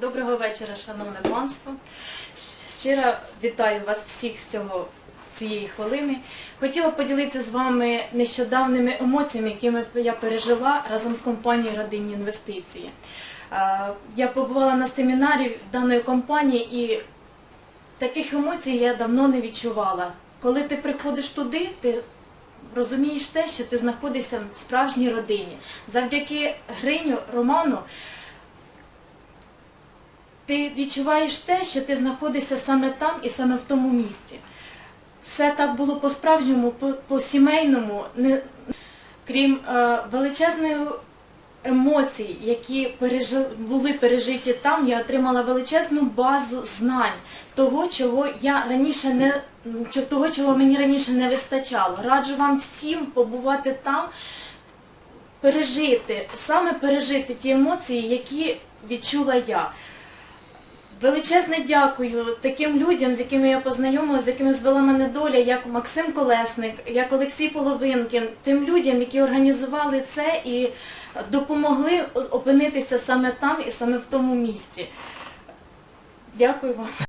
Доброго вечора, шановне панство. Щиро вітаю вас всіх з цього цієї хвилини. Хотіла поділитися з вами нещодавними емоціями, якими я пережила разом з компанією Родинні інвестиції. Я побувала на семінарі даної компанії і таких емоцій я давно не відчувала. Коли ти приходиш туди, ти розумієш те, що ти знаходишся в справжній родині. Завдяки Гриню Роману ти відчуваєш те, що ти знаходишся саме там і саме в тому місці. Все так було по-справжньому, по- по-сімейному, не... крім е, величезної емоцій, які пережи... були пережиті там, я отримала величезну базу знань того, чого я раніше не того, чого мені раніше не вистачало. Раджу вам всім побувати там, пережити, саме пережити ті емоції, які відчула я. Величезне дякую таким людям, з якими я познайомилася, з якими звела мене доля, як Максим Колесник, як Олексій Половинкін, тим людям, які організували це і допомогли опинитися саме там і саме в тому місці. Дякую вам.